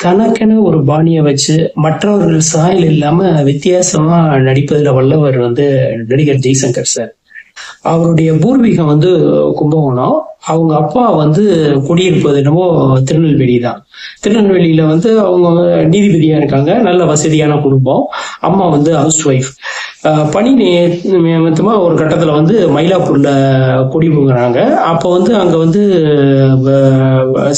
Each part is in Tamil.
தனக்கென ஒரு பாணியை வச்சு மற்றவர்கள் சாயல் இல்லாம வித்தியாசமா நடிப்பதுல வல்லவர் வந்து நடிகர் ஜெய்சங்கர் சார். அவருடைய பூர்வீகம் வந்து கும்பகோணம். அவங்க அப்பா வந்து குடியிருப்பது என்னமோ திருநெல்வேலி தான். திருநெல்வேலியில வந்து அவங்க நீதிபதியா இருக்காங்க. நல்ல வசதியான குடும்பம். அம்மா வந்து ஹவுஸ் ஒய்ஃப் பணி நி- ஒரு கட்டத்துல வந்து மயிலாப்பூர்ல குடிபுகுறாங்க அப்போ வந்து அங்க வந்து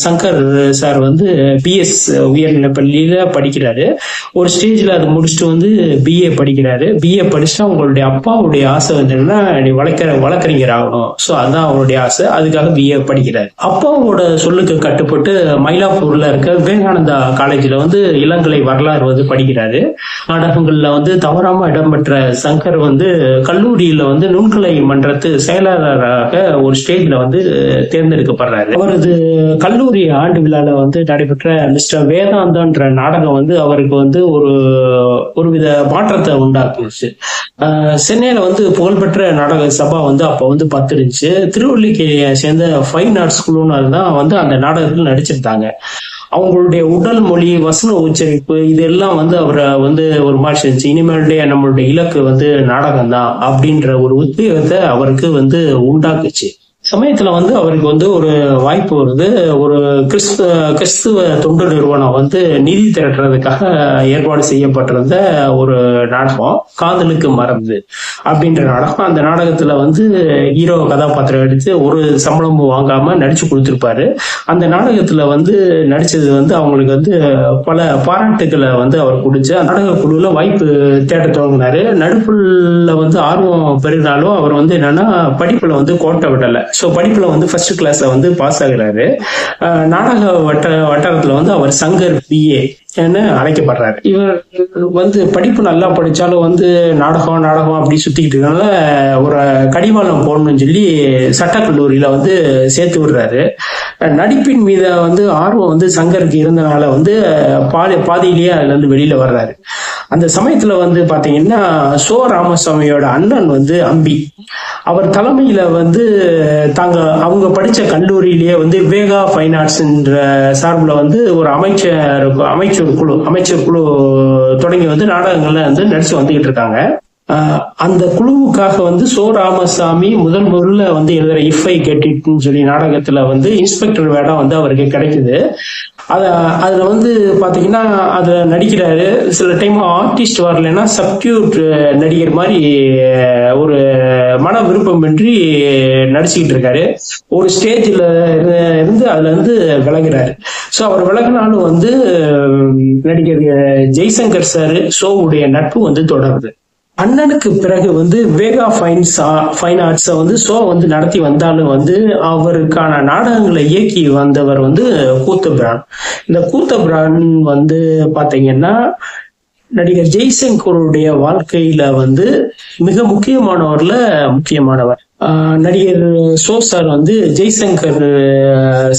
சங்கர் சார் வந்து பிஎஸ் உயர்நிலை பள்ளியில படிக்கிறாரு. ஒரு ஸ்டேஜ்ல அது முடிச்சுட்டு வந்து பிஏ படிக்கிறாரு. பிஏ படிச்சுட்டு அவங்களுடைய அப்பாவுடைய ஆசை வந்து என்னன்னா நீ வழக்க வழக்கறிஞர் ஆகணும். ஸோ அதான் அவருடைய ஆசை. அதுக்காக பிஏ படிக்கிறாரு. அப்பாவோட சொல்லுக்கு கட்டுப்பட்டு மயிலாப்பூர்ல இருக்க விவேகானந்தா காலேஜ்ல வந்து இளங்கலை வரலாறு வந்து படிக்கிறாரு. நாடகங்கள்ல வந்து தவறாம இடம்பெற்ற சங்கர் வந்து கல்லூரியில வந்து நுண்கலை மன்றத்து செயலாளராக ஒரு ஸ்டேஜ்ல வந்து தேர்ந்தெடுக்கப்படுறாரு. அவரது கல்லூரி ஆண்டு விழால வந்து நடைபெற்ற மிஸ்டர் வேதாந்தன்ற நாடகம் வந்து அவருக்கு வந்து ஒரு ஒருவித மாற்றத்தை உண்டாக்குச்சு ஆஹ் சென்னையில வந்து புகழ்பெற்ற நாடக சபா வந்து அப்போ வந்து பத்துருந்துச்சு. திருவள்ளிக்கு சேர்ந்த ஃபைன் ஆர்ட்ஸ் குழுவினர் தான் வந்து அந்த நாடகத்தில் நடிச்சிருந்தாங்க. அவங்களுடைய உடல் மொழி வசன உச்சரிப்பு இதெல்லாம் வந்து அவரை வந்து ஒரு மாதிரி செஞ்சு இனிமேலுடைய நம்மளுடைய இலக்கு வந்து நாடகம் தான் அப்படின்ற ஒரு உத்வேகத்தை அவருக்கு வந்து உண்டாக்குச்சு. சமயத்துல வந்து அவருக்கு வந்து ஒரு வாய்ப்பு வருது. ஒரு கிறிஸ்துவ கிறிஸ்துவ தொண்டு நிறுவனம் வந்து நிதி திரட்டுறதுக்காக ஏற்பாடு செய்யப்பட்டிருந்த ஒரு நாடகம் காதலுக்கு மறந்து அப்படின்ற நாடகம். அந்த நாடகத்துல வந்து ஹீரோ கதாபாத்திரம் எடுத்து ஒரு சம்பளமும் வாங்காம நடிச்சு கொடுத்துருப்பாரு. அந்த நாடகத்துல வந்து நடிச்சது வந்து அவங்களுக்கு வந்து பல பாராட்டுகளை வந்து அவர் கொடுத்து அந்த நாடக குழுல வாய்ப்பு தேட தொடங்கினாரு நடுப்புல வந்து ஆர்வம் பெருகினாலும் அவர் வந்து என்னன்னா படிப்புல வந்து கோட்டை விடல. ஸோ படிப்பில் வந்து ஃபர்ஸ்ட் கிளாஸ்ல வந்து பாஸ் ஆகிறாரு. நாடக வட்ட வட்டாரத்தில் வந்து அவர் சங்கர் பிஏ அழைக்கப்படுறாரு. இவர் வந்து படிப்பு நல்லா படிச்சாலும் வந்து நாடகம் நாடகம் அப்படி சுத்திக்கிட்டு இருக்கனால ஒரு கடிவாளம் போடணும்னு சொல்லி சட்டக்கல்லூரியில வந்து சேர்த்து விடுறாரு. நடிப்பின் மீத வந்து ஆர்வம் வந்து சங்கருக்கு இருந்தனால வந்து பாதி பாதியிலேயே அதுல இருந்து வெளியில வர்றாரு. அந்த சமயத்துல வந்து பாத்தீங்கன்னா சோ ராமசாமியோட அண்ணன் வந்து அம்பி. அவர் தலைமையில வந்து தாங்க அவங்க படிச்ச கல்லூரியிலேயே வந்து வேகா ஃபைன் ஆர்ட்ஸ்ன்ற சார்பில் வந்து ஒரு அமைச்சர் அமைச்சர் குழு அமைச்சர் குழு தொடங்கி வந்து நாடகங்கள்ல வந்து நடிச்சு வந்துகிட்டு இருக்காங்க. அந்த குழுவுக்காக வந்து சோ ராமசாமி முதல் முதல்ல வந்து எழுதுற இஃப் ஐ கெட்டிட்னு சொல்லி நாடகத்துல வந்து இன்ஸ்பெக்டர் வேடம் வந்து அவருக்கு கிடைக்குது. அதை அதில் வந்து பார்த்தீங்கன்னா அதில் நடிக்கிறாரு. சில டைம் ஆர்டிஸ்ட் வரலைன்னா சப்டியூட் நடிகர் மாதிரி ஒரு மன விருப்பமின்றி நடிச்சுக்கிட்டு இருக்காரு. ஒரு ஸ்டேஜில் இருந்து அதில் இருந்து விலகிறாரு. ஸோ அவர் விலகினாலும் வந்து நடிகர் ஜெய்சங்கர் சார் ஷோவுடைய நட்பு வந்து தொடருது. அண்ணனுக்கு பிறகு வந்து வேகா ஃபைன்ஸ் ஃபைன் ஆர்ட்ஸை வந்து ஷோ வந்து நடத்தி வந்தாலும் வந்து அவருக்கான நாடகங்களை இயக்கி வந்தவர் வந்து கூத்தபிரான் இந்த கூத்தபிரான் வந்து பாத்தீங்கன்னா நடிகர் ஜெய்சங்கருடைய வாழ்க்கையில வந்து மிக முக்கியமானவர்ல முக்கியமானவர். நடிகர் சோ சார் வந்து ஜெய்சங்கர்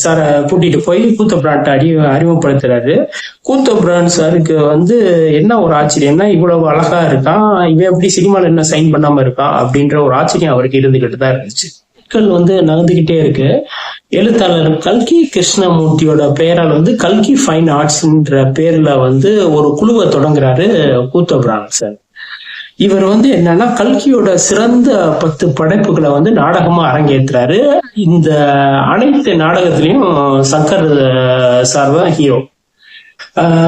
சாரை கூட்டிட்டு போய் கூத்த பிராட்டை அறி அறிமுகப்படுத்துறாரு. கூத்தபிரான் சாருக்கு வந்து என்ன ஒரு ஆச்சரியம்னா இவ்வளவு அழகா இருக்கான் இவன் எப்படி சினிமால என்ன சைன் பண்ணாம இருக்கான் அப்படின்ற ஒரு ஆச்சரியம் அவருக்கு இருந்துகிட்டு தான் இருந்துச்சு. நாட்கள் வந்து நகர்ந்துகிட்டே இருக்கு. எழுத்தாளர் கல்கி கிருஷ்ணமூர்த்தியோட பெயரால் வந்து கல்கி ஃபைன் ஆர்ட்ஸ்ன்ற பேர்ல வந்து ஒரு குழுவை தொடங்குறாரு கூத்த பிரான் சார். இவர் வந்து என்னன்னா கல்கியோட சிறந்த பத்து படைப்புகளை வந்து நாடகமா அரங்கேற்றுறாரு. இந்த அனைத்து நாடகத்திலையும் சங்கர் சார் தான் ஹீரோ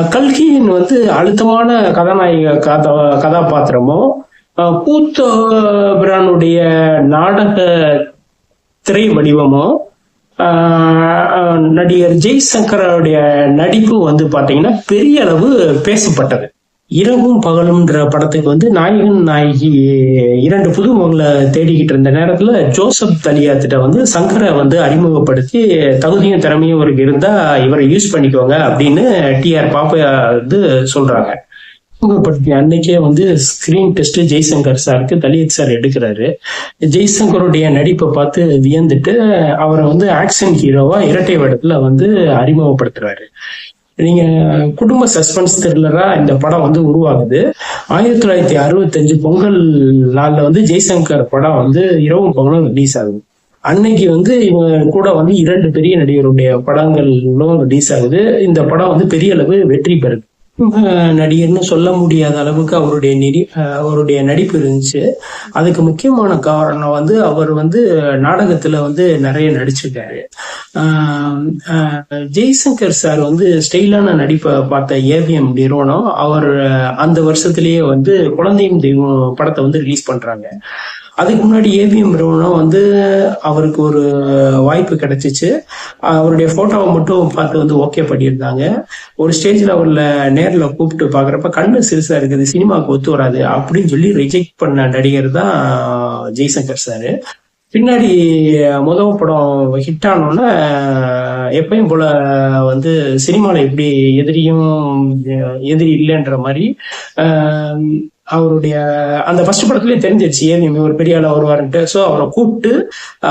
கல்கியின் வந்து அழுத்தமான கதாநாயக கதா கதாபாத்திரமும் ஆஹ் நாடக திரை வடிவமும் நடிகர் ஜெய்சங்கரோடைய நடிப்பு வந்து பாத்தீங்கன்னா பெரிய அளவு பேசப்பட்டது. இரவும் பகலும்ன்ற படத்துக்கு வந்து நாயகன் நாயகி இரண்டு புதுமுகங்களை தேடிக்கிட்டு இருந்த நேரத்துல ஜோசப் தலியாத்திட்ட வந்து சங்கரை வந்து அறிமுகப்படுத்தி தகுதியும் திறமையும் இவருக்கு இருந்தா இவரை யூஸ் பண்ணிக்கோங்க அப்படின்னு டிஆர் பாப்பா வந்து சொல்றாங்க. அறிமுகப்படுத்திய அன்னைக்கே வந்து ஸ்கிரீன் டெஸ்ட் ஜெய்சங்கர் சாருக்கு தலித் சார் எடுக்கிறாரு. ஜெய்சங்கருடைய நடிப்பை பார்த்து வியந்துட்டு அவரை வந்து ஆக்ஷன் ஹீரோவா இரட்டை வடத்துல வந்து அறிமுகப்படுத்துறாரு. நீங்க குடும்ப சஸ்பென்ஸ் த்ரில்லரா இந்த படம் வந்து உருவாகுது. ஆயிரத்தி தொள்ளாயிரத்தி அறுபத்தஞ்சு பொங்கல் நாள்ல வந்து ஜெய்சங்கர் படம் வந்து இரவும் பகலும் ரிலீஸ் ஆகுது. அன்னைக்கு வந்து இவங்க கூட வந்து இரண்டு பெரிய நடிகருடைய படங்களும் ரிலீஸ் ஆகுது. இந்த படம் வந்து பெரிய அளவு வெற்றி பெறுது. நடிகர்னு சொல்ல முடியாத அளவுக்கு அவருடைய நெறி அவருடைய நடிப்பு இருந்துச்சு. அதுக்கு முக்கியமான காரணம் வந்து அவர் வந்து நாடகத்துல வந்து நிறைய நடிச்சிருக்காரு. ஜெய்சங்கர் சார் வந்து ஸ்டைலான நடிப்பை பார்த்த ஏவிஎம் நிறுவனம் அவர் அந்த வருஷத்திலேயே வந்து குழந்தையும் தெய்வம் படத்தை வந்து ரிலீஸ் பண்றாங்க. அதுக்கு முன்னாடி ஏவிஎம் நிறுவனம் வந்து அவருக்கு ஒரு வாய்ப்பு கிடைச்சிச்சு. அவருடைய போட்டோவை மட்டும் பார்த்து வந்து ஓகே பண்ணியிருந்தாங்க. ஒரு ஸ்டேஜில் அவர்ல நேரில் கூப்பிட்டு பார்க்குறப்ப கண்ணு சிறுசாக இருக்குது சினிமாவுக்கு ஒத்து வராது அப்படின்னு சொல்லி ரிஜெக்ட் பண்ண நடிகர் தான் ஜெய்சங்கர் சார் பின்னாடி முதல் படம் ஹிட் ஆனோன்னா எப்பயும் போல வந்து சினிமாவில் எப்படி எதிரியும் எதிரி இல்லைன்ற மாதிரி அவருடைய அந்த ஃபர்ஸ்ட் படத்துலயே தெரிஞ்சிருச்சு ஏவிஎம் ஒரு பெரிய ஆளா வருவாருன்ட்டு. ஸோ அவரை கூப்பிட்டு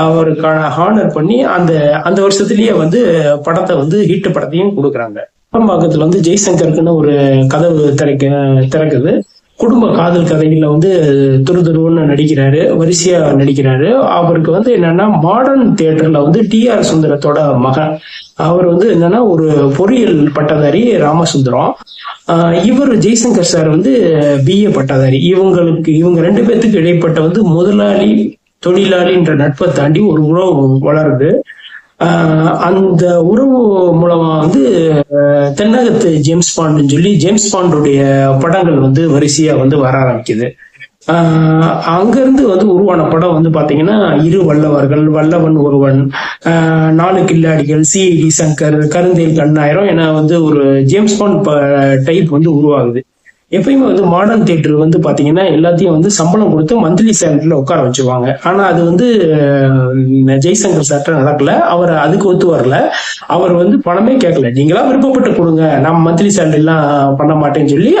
அவருக்கான ஹானர் பண்ணி அந்த அந்த வருஷத்துலயே வந்து படத்தை வந்து ஹிட் படத்தையும் கொடுக்குறாங்க. பக்கத்துல வந்து ஜெய்சங்கருக்குன்னு ஒரு கதவு திறக்க திறக்குது. குடும்ப காதல் கதையில வந்து துருதுருன்னு நடிக்கிறாரு வரிசையா நடிக்கிறாரு. அவருக்கு வந்து என்னன்னா மாடர்ன் தியேட்டர்ல வந்து டி ஆர் சுந்தரத்தோட மகன். அவர் வந்து என்னன்னா ஒரு பொறியியல் பட்டதாரி ராமசுந்தரம். ஆஹ் இவர் ஜெய்சங்கர் சார் வந்து பிஏ பட்டதாரி. இவங்களுக்கு இவங்க ரெண்டு பேர்த்துக்கு இடைப்பட்ட வந்து முதலாளி தொழிலாளின்ற நட்பை தாண்டி ஒரு உறவு வளருது. அந்த உறவு மூலமா வந்து தென்னகத்து ஜேம்ஸ் பாண்டுன்னு சொல்லி ஜேம்ஸ் பாண்டுடைய படங்கள் வந்து வரிசையா வந்து வர ஆரம்பிக்குது. அங்கிருந்து வந்து உருவான படம் வந்து பாத்தீங்கன்னா இரு வல்லவர்கள் வல்லவன் ஒருவன் நாலு கில்லாடிகள் சிஐடி சங்கர் கருந்தேல் கண்ணாயிரம் என வந்து ஒரு ஜேம்ஸ் பாண்ட் டைப் வந்து உருவாகுது. எப்பயுமே வந்து மாடர்ன் தியேட்டர் வந்து பாத்தீங்கன்னா எல்லாத்தையும் வந்து சம்பளம் கொடுத்து மந்த்லி சேலரியில உட்கார வச்சுருவாங்க. ஆனா அது வந்து ஜெய்சங்கர் சார்ட்ட நடக்கல. அவர் அதுக்கு ஒத்து வரல. அவர் வந்து பணமே கேட்கல. நீங்களா விருப்பப்பட்டு கொடுங்க. நான் மந்த்லி சேலரி எல்லாம் பண்ண மாட்டேன்னு சொல்லி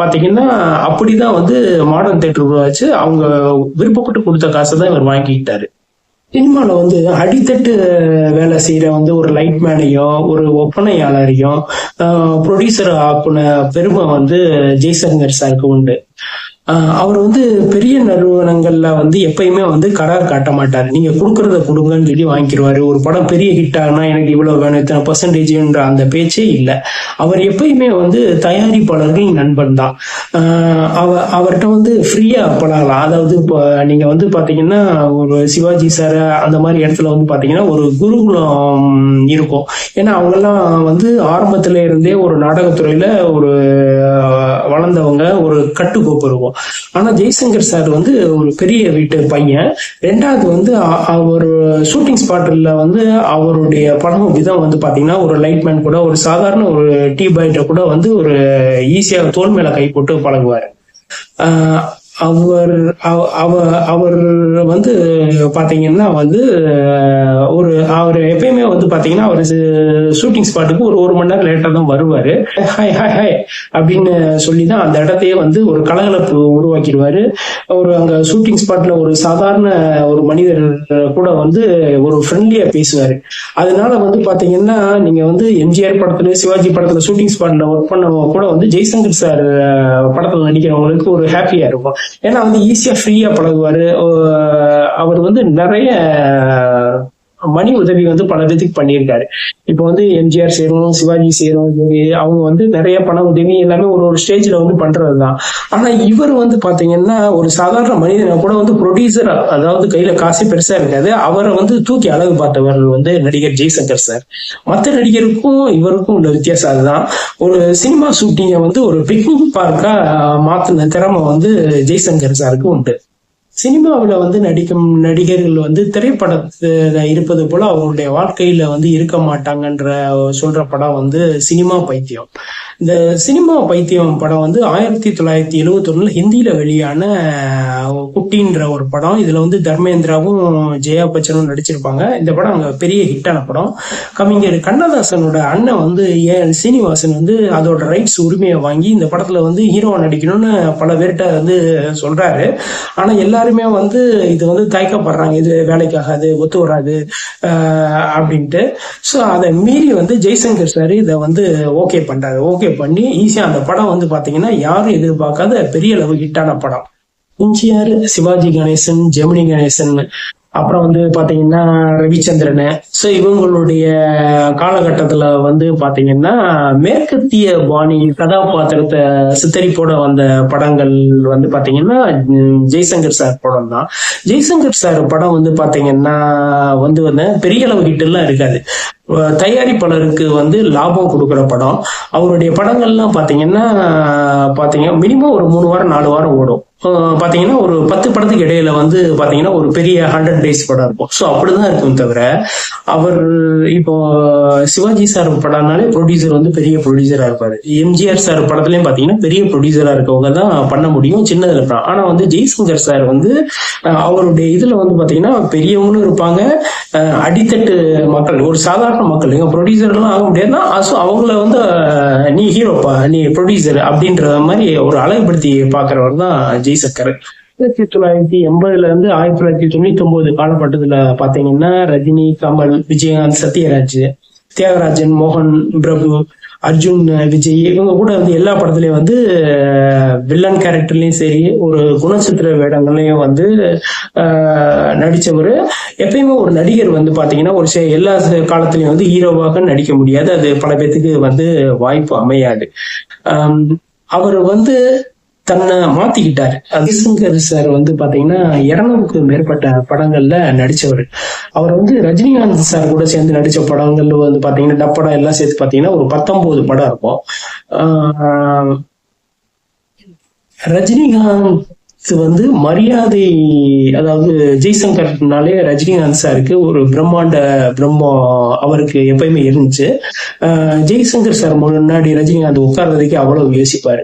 பார்த்தீங்கன்னா பாத்தீங்கன்னா அப்படிதான் வந்து மாடர்ன் தியேட்டர் உருவாச்சு. அவங்க விருப்பப்பட்டு கொடுத்த காசை தான் இவர் வாங்கிக்கிட்டாரு. சினிமாவில் வந்து அடித்தட்டு வேலை செய்யற வந்து ஒரு லைட் மேனையும் ஒரு ஒப்பனையாளரையும் ப்ரொடியூசர் ஆக்குன பெருமை வந்து ஜெய்சங்கர் சாருக்கு உண்டு. அவர் வந்து பெரிய நிறுவனங்கள்ல வந்து எப்பயுமே வந்து கரார் காட்ட மாட்டார். நீங்க கொடுக்கறத கொடுங்கன்னு சொல்லி வாங்கிடுவாரு ஒரு படம் பெரிய ஹிட் ஆகுனா எனக்கு இவ்வளவு வேணும் இத்தனை பர்சன்டேஜ்ன்ற அந்த பேச்சே இல்லை. அவர் எப்பயுமே வந்து தயாரிப்பாளர்கள் நண்பன் தான். அவ அவர்கிட்ட வந்து ஃப்ரீயா பழகலாம் அதாவது இப்போ நீங்க வந்து பாத்தீங்கன்னா ஒரு சிவாஜி சார் அந்த மாதிரி இடத்துல வந்து பாத்தீங்கன்னா ஒரு குருகுலம் இருக்கும். ஏன்னா அவங்கெல்லாம் வந்து ஆரம்பத்துல இருந்தே ஒரு நாடகத்துறையில ஒரு வளர்ந்தவங்க ஒரு கட்டுக்கோப்பு இருக்கும் ஆனா ஜெய்சங்கர் சார் வந்து ஒரு பெரிய வீட்டு பையன். ரெண்டாவது வந்து அவர் ஷூட்டிங் ஸ்பாட்ல வந்து அவருடைய படம் விதம் வந்து பாத்தீங்கன்னா ஒரு லைட்மேன் கூட ஒரு சாதாரண ஒரு டீ பாய்ட்ட கூட வந்து ஒரு ஈஸியா தோல் மேல கை போட்டு பழகுவாரு. அவர் அவ- அவ- அவர் வந்து பார்த்தீங்கன்னா வந்து ஒரு அவர் எப்பயுமே வந்து பார்த்தீங்கன்னா அவர் ஷூட்டிங் ஸ்பாட்டுக்கு ஒரு ஒரு மணி நேரம் லேட்டாக தான் வருவார். ஹாய் ஹாய் ஹாய் அப்படின்னு சொல்லி தான் அந்த இடத்தையே வந்து ஒரு கலகலப்பு உருவாக்கிடுவார். ஒரு அங்கே ஷூட்டிங் ஸ்பாட்டில் ஒரு சாதாரண ஒரு மனிதர் கூட வந்து ஒரு ஃப்ரெண்ட்லியாக பேசுவார். அதனால வந்து பார்த்தீங்கன்னா நீங்கள் வந்து எம்ஜிஆர் படத்தில் சிவாஜி படத்தில் ஷூட்டிங் ஸ்பாட்டில் ஒர்க் பண்ணவங்க கூட வந்து ஜெய்சங்கர் சார் படத்தில் நடிக்கிறவங்களுக்கு ஒரு ஹாப்பியாக இருக்கும். ஏன்னா வந்து ஈஸியா ஃப்ரீயா பழகுவாரு. அவர் வந்து நிறைய மணி உதவி வந்து பல பேத்துக்கு பண்ணியிருக்காரு. இப்போ வந்து எம்ஜிஆர் சேரும் சிவாஜி சேரும் அவங்க வந்து நிறைய பண உதவி எல்லாமே ஒரு ஒரு ஸ்டேஜ்ல வந்து பண்றதுதான். ஆனா இவர் வந்து பாத்தீங்கன்னா ஒரு சாதாரண மனிதனை கூட வந்து ப்ரொடியூசர் அதாவது கையில காசே பெருசா இருக்காது. அவரை வந்து தூக்கி அழகு பார்த்தவர் வந்து நடிகர் ஜெய்சங்கர் சார். மற்ற நடிகருக்கும் இவருக்கும் உள்ள வித்தியாசம் அதுதான். ஒரு சினிமா ஷூட்டிங்கை வந்து ஒரு பிக்னிக் பார்க்கா மாத்தின திறமை வந்து ஜெய்சங்கர் சாருக்கு உண்டு. சினிமாவில் வந்து நடிக்கும் நடிகர்கள் வந்து திரைப்படத்தில் இருப்பது போல அவங்களுடைய வாழ்க்கையில வந்து இருக்க மாட்டாங்கன்ற சொல்ற படம் வந்து சினிமா பைத்தியம். இந்த சினிமா பைத்தியம் படம் வந்து ஆயிரத்தி தொள்ளாயிரத்தி எழுவத்தொன்னுல ஹிந்தியில வெளியான குட்டின்ற ஒரு படம். இதுல வந்து தர்மேந்திராவும் ஜெயா பச்சனும் நடிச்சிருப்பாங்க. இந்த படம் அங்க பெரிய ஹிட்டான படம். கவிஞர் கண்ணதாசனோட அண்ணன் வந்து ஏஎல் சீனிவாசன் வந்து அதோட ரைட்ஸ் உரிமையை வாங்கி இந்த படத்துல வந்து ஹீரோவா நடிக்கணும்னு பல பேர்கிட்ட வந்து சொல்றாரு. ஆனா எல்லாருமே வந்து இது வந்து தயக்கப்படுறாங்க. இது வேலைக்காகாது ஒத்து வராது அப்படின்ட்டு. ஸோ அதை மீறி வந்து ஜெய்சங்கர் சார் இதை வந்து ஓகே பண்றாரு. ஓகே பண்ணி ஈஸியா அந்த படம் வந்து பாத்தீங்கன்னா யாரும் எதிர்பார்க்காத பெரிய அளவு ஹிட்டான படம். எம்ஜிஆர் சிவாஜி கணேசன் ஜெமினி கணேசன் அப்புறம் வந்து பாத்தீங்கன்னா ரவிச்சந்திரன். ஸோ இவங்களுடைய காலகட்டத்துல வந்து பாத்தீங்கன்னா மேற்கத்திய பாணி கதாபாத்திரத்தை சித்தரிப்போட வந்த படங்கள் வந்து பாத்தீங்கன்னா ஜெய்சங்கர் சார் படம் தான். ஜெய்சங்கர் சார் படம் வந்து பாத்தீங்கன்னா வந்து வந்து பெரிய அளவு ஹிட் இருக்காது. தயாரிப்பாளருக்கு வந்து லாபம் கொடுக்குற படம். அவருடைய படங்கள்லாம் பாத்தீங்கன்னா பாத்தீங்கன்னா மினிமம் ஒரு மூணு வாரம் நாலு வாரம் ஓடும். பார்த்தீங்கன்னா பாத்தீங்கன்னா ஒரு பத்து படத்துக்கு இடையில வந்து பார்த்தீங்கன்னா ஒரு பெரிய ஹண்ட்ரட் டேஸ் படம் இருக்கும். ஸோ அப்படிதான் இருக்கும் தவிர அவர் இப்போ சிவாஜி சார் படம்னாலே ப்ரொடியூசர் வந்து பெரிய ப்ரொடியூசரா இருப்பாரு. எம்ஜிஆர் சார் படத்துலயும் பாத்தீங்கன்னா பெரிய ப்ரொடியூசரா இருக்கவங்க தான் பண்ண முடியும் சின்னதுல இருப்பாங்க ஆனா வந்து ஜெய்சங்கர் சார் வந்து அவருடைய இதுல வந்து பாத்தீங்கன்னா பெரியவங்களும் இருப்பாங்க. அடித்தட்டு மக்கள் ஒரு சாதாரண மக்கள். எங்க ப்ரொடியூசர்லாம் ஆக முடியாதுன்னா ஸோ அவங்கள வந்து நீ ஹீரோப்பா நீ ப்ரொடியூசர் அப்படின்ற மாதிரி ஒரு அழகுபடுத்தி பாக்குறவர் தான் ஜெய்சங்கர் ஆயிரத்தி தொள்ளாயிரத்தி எண்பதுல இருந்து ஆயிரத்தி தொள்ளாயிரத்தி தொண்ணூத்தி ஒன்பது காலகட்டத்துல பாத்தீங்கன்னா ரஜினி கமல் விஜயகாந்த் சத்யராஜ் தியாகராஜன் மோகன் பிரபு அர்ஜுன் விஜய் இவங்க கூட வந்து எல்லா படத்துலயும் வந்து வில்லன் கேரக்டர்லயும் சரி ஒரு குணச்சித்திர வேடங்களையும் வந்து அஹ், நடிச்சவர். எப்பயுமே ஒரு நடிகர் வந்து பாத்தீங்கன்னா ஒரு எல்லா காலத்திலயும் வந்து ஹீரோவாக நடிக்க முடியாது. அது பல பேத்துக்கு வந்து வாய்ப்பு அமையாது. அவர் வந்து தன்னை மாத்திக்கிட்டாரு. அதிசங்கர் சார் வந்து பாத்தீங்கன்னா இருநூறுக்கு மேற்பட்ட படங்கள்ல நடிச்சவர். அவர் வந்து ரஜினிகாந்த் சார் கூட சேர்ந்து நடிச்ச படங்கள் வந்து பாத்தீங்கன்னா டப்படம் எல்லாம் சேர்த்து பாத்தீங்கன்னா ஒரு பத்தொன்பது படம் இருக்கும். ஆஹ் ரஜினிகாந்த் வந்து மரியாதை அதாவது ஜெய்சங்கர்னாலே ரஜினிகாந்த் சாருக்கு ஒரு பிரம்மாண்ட பிரம்மம் அவருக்கு எப்பயுமே இருந்துச்சு. ஜெய்சங்கர் சார் முன்னாடி ரஜினிகாந்த் உட்கார்றதுக்கே அவ்வளவு யோசிப்பாரு.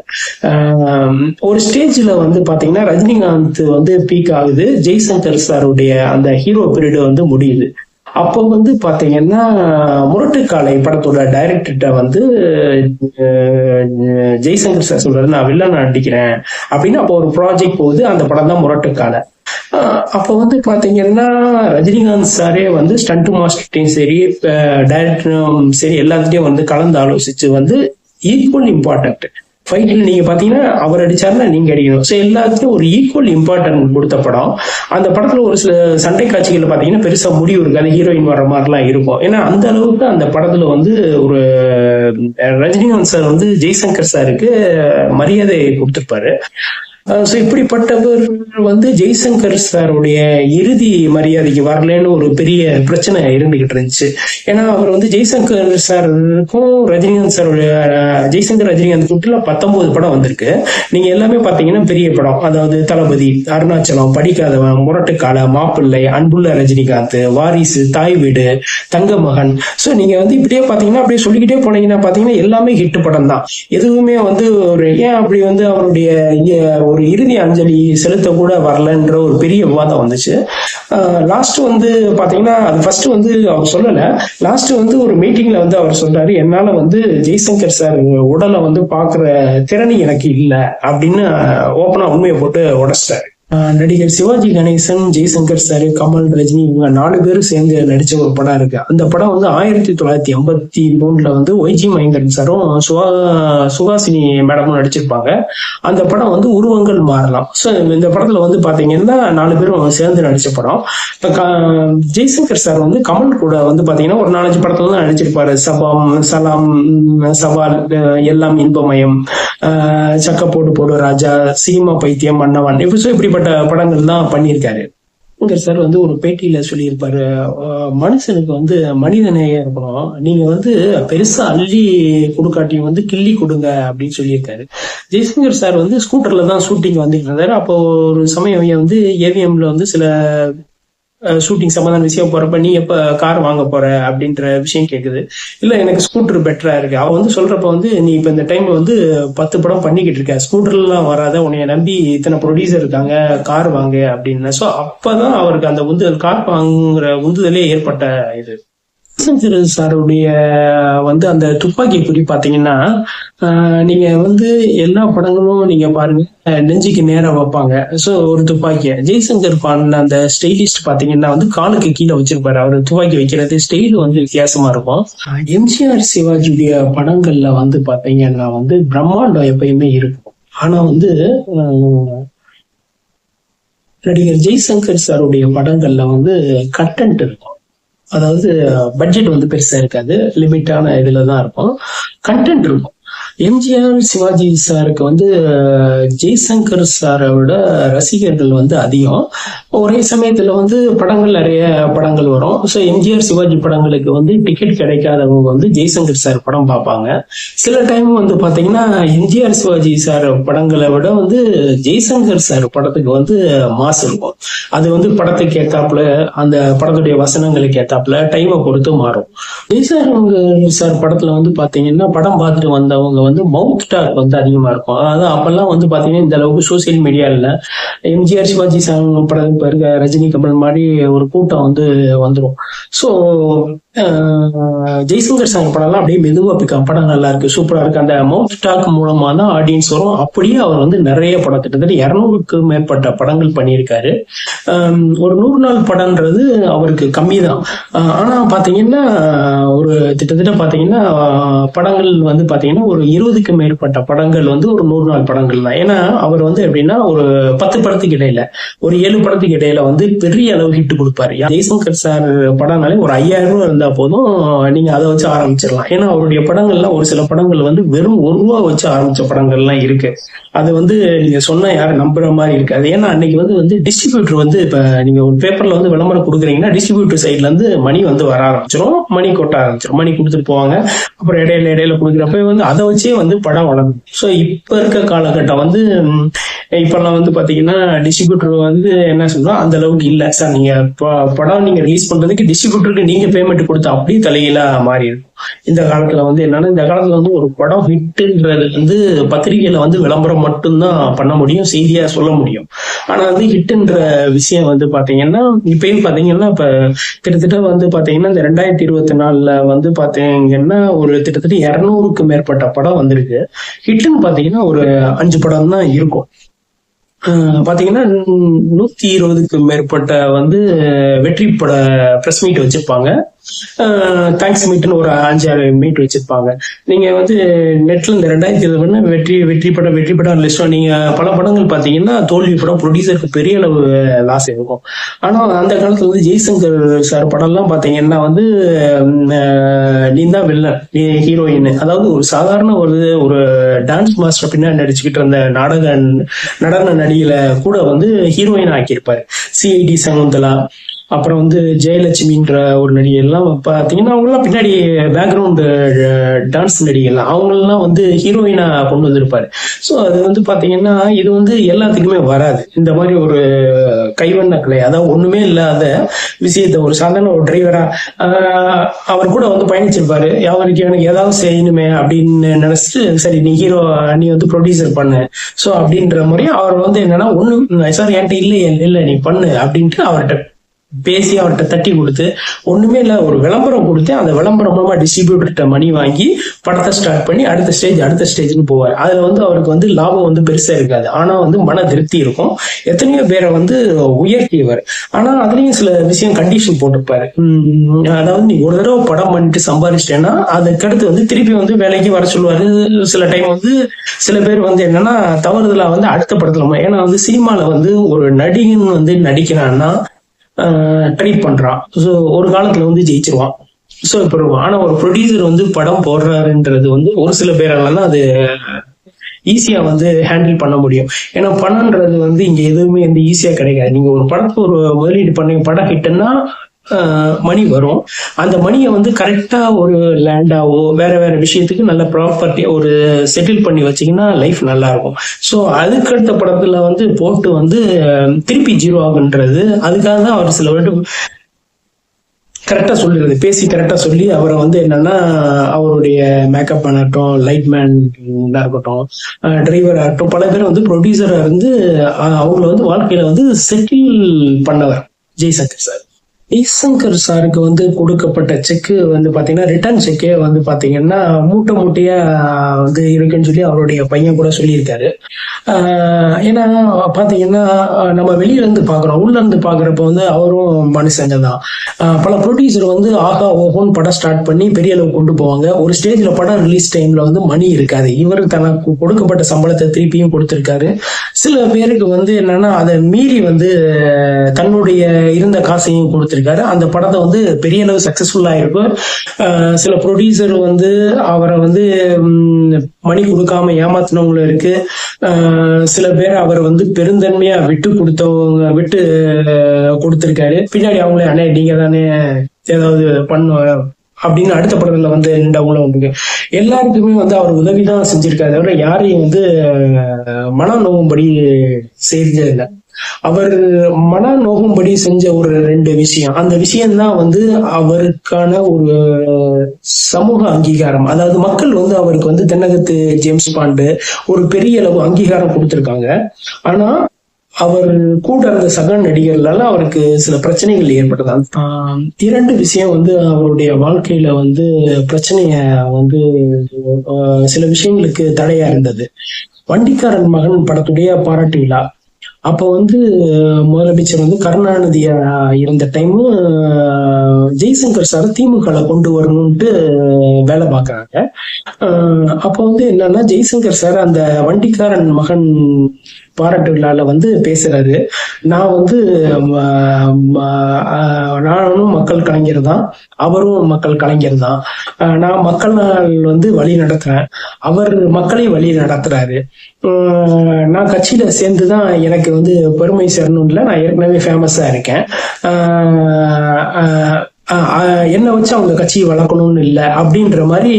ஒரு ஸ்டேஜ்ல வந்து பாத்தீங்கன்னா ரஜினிகாந்த் வந்து பீக் ஆகுது. ஜெய்சங்கர் சாருடைய அந்த ஹீரோ பீரியடு வந்து முடியுது. அப்போ வந்து பாத்தீங்கன்னா முரட்டுக்காலை படத்தோட டைரக்டர்கிட்ட வந்து ஜெய்சங்கர் சார் சொல்றாரு நான் வில்லன் நடிக்கிறேன். அப்படின்னு அப்போ ஒரு ப்ராஜெக்ட் போகுது அந்த படம் தான் முரட்டுக்காலை. அப்போ வந்து பாத்தீங்கன்னா ரஜினிகாந்த் சாரே வந்து ஸ்டண்ட் மாஸ்டர்டையும் சரி டைரக்டரும் சரி எல்லாத்துட்டையும் வந்து கலந்து ஆலோசிச்சு வந்து ஈக்குவல் இம்பார்ட்டன்ட் ஃபைட்டில் நீங்கள் பார்த்தீங்கன்னா அவர் அடிச்சாருன்னா நீங்கள் அடிக்கணும். ஸோ எல்லாத்துக்கும் ஒரு ஈக்குவல் இம்பார்ட்டன்ட் கொடுத்த படம். அந்த படத்தில் ஒரு சில சண்டை காட்சிகள் பார்த்தீங்கன்னா பெருசாக முடிவு இருக்காது ஹீரோயின் வர மாதிரிலாம் இருக்கும். ஏன்னா அந்த அளவுக்கு அந்த படத்தில் வந்து ஒரு ரஜினிகாந்த் சார் வந்து ஜெய்சங்கர் சாருக்கு மரியாதை கொடுத்துருப்பாரு. ஸோ இப்படிப்பட்டவர் வந்து ஜெய்சங்கர் சாருடைய இறுதி மரியாதைக்கு வரலன்னு ஒரு பெரிய பிரச்சனை இருந்துகிட்டு இருந்துச்சு. ஏன்னா அவர் வந்து ஜெய்சங்கர் சாருக்கும் ரஜினிகாந்த் சாருடைய ஜெய்சங்கர் ரஜினிகாந்த் கூட்டில் பத்தொன்பது படம் வந்திருக்கு. நீங்க எல்லாமே பாத்தீங்கன்னா பெரிய படம். அதாவது தளபதி அருணாச்சலம் படிக்காதவன் முரட்டுக்கால மாப்பிள்ளை அன்புள்ள ரஜினிகாந்த் வாரிசு தாய் வீடு தங்க மகன் ஸோ நீங்க வந்து இப்படியே பாத்தீங்கன்னா அப்படியே சொல்லிக்கிட்டே போனீங்கன்னா பாத்தீங்கன்னா எல்லாமே ஹிட் படம் தான். எதுவுமே வந்து ஒரு ஏன் அப்படி வந்து அவருடைய ஒரு இறுதி அஞ்சலி செலுத்த கூட வரலன்ற ஒரு பெரிய விவாதம் வந்துச்சு. லாஸ்ட் வந்து பாத்தீங்கன்னா அது ஃபர்ஸ்ட் வந்து அவர் சொல்லல. லாஸ்ட் வந்து ஒரு மீட்டிங்ல வந்து அவர் சொல்றாரு என்னால வந்து ஜெய்சங்கர் சார் உடலை வந்து பாக்குற திறனி எனக்கு இல்லை. அப்படின்னு ஓப்பனா உண்மையை போட்டு உடைச்சிட்டாரு. நடிகர் சிவாஜி கணேசன் ஜெய்சங்கர் சார் கமல் ரஜினி இவங்க நாலு பேரும் சேர்ந்து நடிச்ச ஒரு படம் இருக்கு. அந்த படம் வந்து ஆயிரத்தி தொள்ளாயிரத்தி எண்பத்தி மூணுல வந்து ஒய்ஜி மகேந்திரன் சாரும் சுவா சுஹாசினி மேடமும் நடிச்சிருப்பாங்க. அந்த படம் வந்து உருவங்கள் மாறலாம். ஸோ இந்த படத்துல வந்து பாத்தீங்கன்னா நாலு பேரும் சேர்ந்து நடிச்ச படம். இப்போ க- ஜெய்சங்கர் சார் வந்து கமல் கூட வந்து பாத்தீங்கன்னா ஒரு நாலஞ்சு படத்துல தான் நடிச்சிருப்பாரு. சபாம் சலாம் சவால் எல்லாம் இன்பமயம் சக்க போட்டு போடு ராஜா சீமா பைத்தியம் மன்னவன். இப்படி so இப்படிப்பட்ட படங்கள் தான் பண்ணியிருக்காரு. இங்கர் சார் வந்து ஒரு பேட்டியில சொல்லியிருப்பாரு. மனுஷனுக்கு வந்து மனிதநேயம் இருக்கணும் நீங்க வந்து பெருசா அள்ளி கொடுக்காட்டியும் வந்து கிள்ளி கொடுங்க அப்படின்னு சொல்லியிருக்காரு. ஜெய்சங்கர் சார் வந்து ஸ்கூட்டர்ல தான் ஷூட்டிங் வந்துட்டு இருந்தாரு. அப்போ ஒரு சமயம் வந்து ஏவிஎம்ல வந்து சில ஷூட்டிங் சம்பந்தமான விஷயம் போறப்ப நீ எப்ப கார் வாங்க போற? அப்படின்ற விஷயம் கேக்குது. இல்ல எனக்கு ஸ்கூட்டர் பெட்டரா இருக்கு. அவ வந்து சொல்றப்ப வந்து நீ இப்ப இந்த டைம்ல வந்து பத்து படம் பண்ணிக்கிட்டு இருக்க. ஸ்கூட்டர்லாம் வராத. உன்னைய நம்பி இத்தனை ப்ரொடியூசர் இருக்காங்க. கார் வாங்க. அப்படின்னு. சோ அப்பதான் அவருக்கு அந்த உந்துதல் கார் வாங்குற உந்துதலே ஏற்பட்ட இது. சிவசங்கர் சாருடைய வந்து அந்த துப்பாக்கி குறி பாத்தீங்கன்னா ஆஹ் நீங்க வந்து எல்லா படங்களும் நீங்க பாருங்க. நெஞ்சுக்கு நேரா வைப்பாங்க. சோ ஒரு துப்பாக்கிய. ஜெய்சங்கர் பாடின அந்த ஸ்டைலிஸ்ட் பாத்தீங்கன்னா வந்து காலுக்கு கீழே வச்சிருப்பாரு. அவர் துப்பாக்கி வைக்கிறது ஸ்டைல் வந்து வித்தியாசமா இருக்கும். எம்ஜிஆர் சிவாஜியுடைய படங்கள்ல வந்து பாத்தீங்கன்னா வந்து பிரம்மாண்டம் எப்பயுமே இருக்கும். ஆனா வந்து நடிகர் ஜெய்சங்கர் சாருடைய படங்கள்ல வந்து கண்டென்ட் இருக்கும். அதாவது பட்ஜெட் வந்து பெருசா இருக்காது. லிமிட்டான இதுல தான் இருக்கும் கண்டென்ட் இருக்கும். எம்ஜிஆர் சிவாஜி சாருக்கு வந்து ஜெய்சங்கர் சாரை விட ரசிகர்கள் வந்து அதிகம். ஒரே சமயத்துல வந்து படங்கள் நிறைய படங்கள் வரும். ஸோ எம்ஜிஆர் சிவாஜி படங்களுக்கு வந்து டிக்கெட் கிடைக்காதவங்க வந்து ஜெய்சங்கர் சார் படம் பார்ப்பாங்க. சில டைம் வந்து பாத்தீங்கன்னா எம்ஜிஆர் சிவாஜி சார் படங்களை விட வந்து ஜெய்சங்கர் சார் படத்துக்கு வந்து மாசு இருக்கும். அது வந்து படத்துக்கு கேட்டாப்புல அந்த படத்துடைய வசனங்களுக்கு கேட்டாப்புல டைமை பொறுத்து மாறும். ஜெய்சங்கர் சார் படத்துல வந்து பாத்தீங்கன்னா படம் பார்த்துட்டு வந்தவங்க வந்து மவுத் டாக் வந்து அதிகமா இருக்கும். அதாவது அப்பெல்லாம் வந்து பாத்தீங்கன்னா இந்த அளவுக்கு சோசியல் மீடியா இல்ல. எம்ஜிஆர் சிவாஜி சாங் படம் இப்ப இருக்க ரஜினி கமல் மாதிரி ஒரு கூட்டம் வந்து வந்துடும் ஸோ ஜெய்சங்கர் சாங் படம்லாம் அப்படியே மெதுவா பிக்கம் படம் நல்லா இருக்கு சூப்பரா இருக்கு. அந்த மவுத் டாக் மூலமா தான் ஆடியன்ஸ் வரும். அப்படியே அவர் வந்து நிறைய படம் கிட்டத்தட்ட இரநூறுக்கு மேற்பட்ட படங்கள் பண்ணியிருக்காரு. ஒரு நூறு நாள் படம்ன்றது அவருக்கு கம்மி தான். ஆனா பாத்தீங்கன்னா ஒரு கிட்டத்தட்ட பாத்தீங்கன்னா படங்கள் வந்து பாத்தீங்கன்னா ஒரு இருபதுக்கு மேற்பட்ட படங்கள் வந்து ஒரு நூறு நாள் படங்கள் தான். ஏன்னா அவர் வந்து எப்படின்னா ஒரு பத்து படத்துக்கு இடையில ஒரு ஏழு படத்துக்கு இடையில வந்து பெரிய அளவு ஹிட் கொடுப்பாரு. ஜெய்சங்கர் சார் படம்னாலே ஒரு ஐயாயிரம் ரூபா இருந்தா போதும் நீங்க அதை வச்சு ஆரம்பிச்சிடலாம். ஏன்னா அவருடைய படங்கள்லாம் ஒரு சில படங்கள் வந்து வெறும் ஒரு ரூபா வச்சு ஆரம்பிச்ச படங்கள்லாம் இருக்கு. அது வந்து நீங்க சொன்னா யாரும் நம்புற மாதிரி இருக்காது. ஏன்னா அன்னைக்கு வந்து வந்து டிஸ்ட்ரிபியூட்டர் வந்து இப்ப நீங்க ஒரு பேப்பர்ல வந்து விளம்பரம் கொடுக்குறீங்கன்னா டிஸ்ட்ரிபியூட்டர் சைட்ல இருந்து மணி வந்து வர ஆரம்பிச்சிடும் மணி கொட்ட ஆரம்பிச்சிடும் மணி கொடுத்துட்டு போவாங்க. அப்புறம் இடையில இடையில கொடுக்குறப்ப வந்து அதை வச்சு வந்து படம் வளரும் ஸோ இப்ப இருக்க காலகட்டம் வந்து இப்பெல்லாம் வந்து பாத்தீங்கன்னா டிஸ்ட்ரிபியூட்டர் வந்து என்ன சொல்றோம் அந்த அளவுக்கு இல்ல. சார் நீங்க படம் நீங்க ரிலீஸ் பண்றதுக்கு டிஸ்ட்ரிபியூட்டருக்கு நீங்க பேமெண்ட் கொடுத்து அப்படியே தலையில மாறி இருக்கும் இந்த காலத்துல வந்து என்னன்னா இந்த காலத்துல வந்து ஒரு படம் ஹிட்ன்றது வந்து பத்திரிகையில வந்து விளம்பரம் மட்டும்தான் பண்ண முடியும் செய்தியா சொல்ல முடியும். ஆனா வந்து ஹிட்ன்ற விஷயம் வந்து பாத்தீங்கன்னா இப்பயும் பாத்தீங்கன்னா இப்ப கிட்டத்தட்ட வந்து பாத்தீங்கன்னா இந்த ரெண்டாயிரத்தி இருபத்தி நாலுல வந்து பாத்தீங்கன்னா ஒரு கிட்டத்தட்ட இருநூறுக்கு மேற்பட்ட படம் வந்திருக்கு. ஹிட்னு பாத்தீங்கன்னா ஒரு அஞ்சு படம் தான் இருக்கும். பாத்தீங்கன்னா நூத்தி இருபதுக்கு மேற்பட்ட வந்து வெற்றி பட பிரஸ் மீட் வச்சிருப்பாங்க. தேங்க்ஸ் மீட்னு ஒரு அஞ்சாறு மீட் வச்சிருப்பாங்க. நீங்க வந்து நெட்ல இந்த ரெண்டாயிரத்தி இருபது வெற்றி வெற்றி படம் வெற்றி படம் லிஸ்ட் நீங்க பல படங்கள் பாத்தீங்கன்னா தோல்வி படம் ப்ரொடியூசருக்கு பெரிய அளவு லாஸ் இருக்கும். ஆனா அந்த காலத்துல வந்து ஜெய்சங்கர் சார் படம்லாம் பாத்தீங்கன்னா வந்து உம், அஹ், நீ தான் வில்லன் நீ ஹீரோயின் அதாவது ஒரு சாதாரண ஒரு ஒரு டான்ஸ் மாஸ்டர் பின்னாடி நடிச்சுக்கிட்டு இருந்த நாடக நடன நடிகையில கூட வந்து ஹீரோயின் ஆக்கியிருப்பாரு. சிஐடி சகுந்தலா அப்புறம் வந்து ஜெயலட்சுமின்ற ஒரு நடிகை எல்லாம் பார்த்தீங்கன்னா அவங்கெல்லாம் பின்னாடி பேக்ரவுண்டு டான்ஸ் நடிகைலாம் அவங்களெல்லாம் வந்து ஹீரோயினா கொண்டு வந்திருப்பாரு. ஸோ அது வந்து பார்த்தீங்கன்னா இது வந்து எல்லாத்துக்குமே வராது. இந்த மாதிரி ஒரு கைவண்ண கலை அதாவது ஒண்ணுமே இல்லாத விஷயத்தை ஒரு சாதாரண ஒரு டிரைவரா அவர் கூட வந்து பயணிச்சிருப்பாரு. அவருக்கு எனக்கு ஏதாவது செய்யணுமே அப்படின்னு நினைச்சிட்டு சரி நீ ஹீரோ நீ வந்து ப்ரொடியூசர் பண்ணு. ஸோ அப்படின்ற மாதிரி அவர் வந்து என்னன்னா ஒண்ணு சார் என்கிட்ட இல்லை இல்லை நீ பண்ணு அப்படின்ட்டு அவர்கிட்ட பேசி அவர்கிட்ட தட்டி கொடுத்து ஒண்ணுமே இல்ல ஒரு விளம்பரம் கொடுத்து அந்த விளம்பரம் மூலமா டிஸ்ட்ரிபியூட்டர்கிட்ட மணி வாங்கி படத்தை ஸ்டார்ட் பண்ணி அடுத்த ஸ்டேஜ் அடுத்த ஸ்டேஜ்னு போவார். அதுல வந்து அவருக்கு வந்து லாபம் வந்து பெருசா இருக்காது. ஆனா வந்து மன திருப்தி இருக்கும். எத்தனையோ பேரை வந்து உயர்த்தியவர். ஆனா அதுலயும் சில விஷயம் கண்டிஷன் போட்டிருப்பாரு. அதாவது நீ ஒரு தடவை படம் பண்ணிட்டு சம்பாதிச்சிட்டேன்னா அதுக்கடுத்து வந்து திருப்பி வந்து வேலைக்கு வர சொல்லுவாரு. சில டைம் வந்து சில பேர் வந்து என்னன்னா தவறுதலா வந்து அடுத்த படத்துல ம- ஏன்னா வந்து சினிமால வந்து ஒரு நடிகன் வந்து நடிக்கிறான்னா ட்ரை பண்றான். ஸோ ஒரு காலத்துல வந்து ஜெயிச்சிருவான். ஸோ இப்போ ஆனா ஒரு ப்ரொடியூசர் வந்து படம் போடுறாருன்றது வந்து ஒரு சில பேரால தான் அது ஈஸியா வந்து ஹேண்டில் பண்ண முடியும். ஏன்னா பணம்ன்றது வந்து இங்க எதுவுமே வந்து ஈஸியா கிடைக்காது. நீங்க ஒரு படத்துக்கு ஒரு முதலீடு பண்ணி படம் ஹிட்னா மணி வரும். அந்த மணியை வந்து கரெக்டா ஒரு லேண்டாவோ வேற வேற விஷயத்துக்கு நல்ல ப்ராப்பர்ட்டி ஒரு செட்டில் பண்ணி வச்சீங்கன்னா லைஃப் நல்லா இருக்கும் ஸோ அதுக்கடுத்த படத்துல வந்து போட்டு வந்து திருப்பி ஜீரோ ஆகுன்றது அதுக்காக தான் அவர் சில வருடம் கரெக்டா சொல்லிடுறது பேசி கரெக்டா சொல்லி அவரை வந்து என்னன்னா அவருடைய மேக்கப் ஆகட்டும் லைட் மேன் இருக்கட்டும் டிரைவர் ஆகட்டும் பல பேர் வந்து ப்ரொடியூசரா இருந்து அவங்கள வந்து வாழ்க்கையில வந்து செட்டில் பண்ணவர். ஜெய்சங்கர் சார். ஈசங்கர் சாருக்கு வந்து கொடுக்கப்பட்ட செக்கு வந்து பாத்தீங்கன்னா ரிட்டர்ன் செக்கே வந்து பாத்தீங்கன்னா மூட்டை மூட்டையா வந்து இருக்குன்னு சொல்லி அவருடைய பையன் கூட சொல்லியிருக்காரு. ஏன்னா பாத்தீங்கன்னா நம்ம வெளியில இருந்து பாக்குறோம். உள்ள இருந்து பாக்குறப்ப வந்து அவரும் மனுஷங்க தான். பல ப்ரொடியூசர் வந்து ஆகா ஓஹோன்னு படம் ஸ்டார்ட் பண்ணி பெரிய அளவு கொண்டு போவாங்க. ஒரு ஸ்டேஜ்ல படம் ரிலீஸ் டைம்ல வந்து மணி இருக்காது. இவர் தனக்கு கொடுக்கப்பட்ட சம்பளத்தை திருப்பியும் கொடுத்திருக்காரு. சில பேருக்கு வந்து என்னன்னா அதை மீறி வந்து தன்னுடைய இருந்த காசையும் கொடுத்து எடுத்திருக்காரு. அந்த படத்தை வந்து பெரிய அளவு சக்சஸ்ஃபுல்லாக இருக்கும் சில ப்ரொடியூசர் வந்து அவரை வந்து மணி கொடுக்காம ஏமாத்தினவங்களும் இருக்கு. சில பேர் அவர் வந்து பெருந்தன்மையா விட்டு கொடுத்தவங்க விட்டு கொடுத்திருக்காரு. பின்னாடி அவங்களே அண்ணே நீங்க தானே ஏதாவது பண்ண அப்படின்னு அடுத்த படத்துல வந்து நின்றவங்களும் உண்டு. எல்லாருக்குமே வந்து அவர் உதவிதான் செஞ்சிருக்காரு தவிர யாரையும் வந்து மன நோவும்படி செய்தது இல்லை அவர் மன நோகும்படி செஞ்ச ஒரு ரெண்டு விஷயம். அந்த விஷயம்தான் வந்து அவருக்கான ஒரு சமூக அங்கீகாரம். அதாவது மக்கள் வந்து அவருக்கு வந்து தென்னகத்து ஜேம்ஸ் பாண்டு ஒரு பெரிய அளவு அங்கீகாரம் கொடுத்திருக்காங்க. ஆனா அவர் கூட இருந்த சக நடிகர்களால அவருக்கு சில பிரச்சனைகள் ஏற்பட்டது. இரண்டு விஷயம் வந்து அவருடைய வாழ்க்கையில வந்து பிரச்சனைய வந்து ஆஹ் சில விஷயங்களுக்கு தடையா இருந்தது. வண்டிக்காரன் மகன் படத்துடைய பாராட்டு விழா. அப்போ வந்து முதலமைச்சர் வந்து கருணாநிதியா இருந்த டைம் ஜெய்சங்கர் சார் திமுகல கொண்டு வரணும்ட்டு வேலை பார்க்கறாங்க. ஆஹ் அப்போ வந்து என்னன்னா ஜெய்சங்கர் சார் அந்த வண்டிக்காரன் மகன் பாராட்டு விழால வந்து பேசுறாரு. நான் வந்து நானும் மக்கள் கலைஞர் தான் அவரும் மக்கள் கலைஞர் தான் நான் நான் நாள் வந்து வழி நடத்துறேன். அவர் மக்களை வழி நடத்துறாரு. நான் கட்சியில சேர்ந்து தான் எனக்கு வந்து பெருமை சேரணும் இல்லை. நான் ஏற்கனவே ஃபேமஸா இருக்கேன். என்னை வச்சு அவங்க கட்சியை வளர்க்கணும்னு இல்லை அப்படின்ற மாதிரி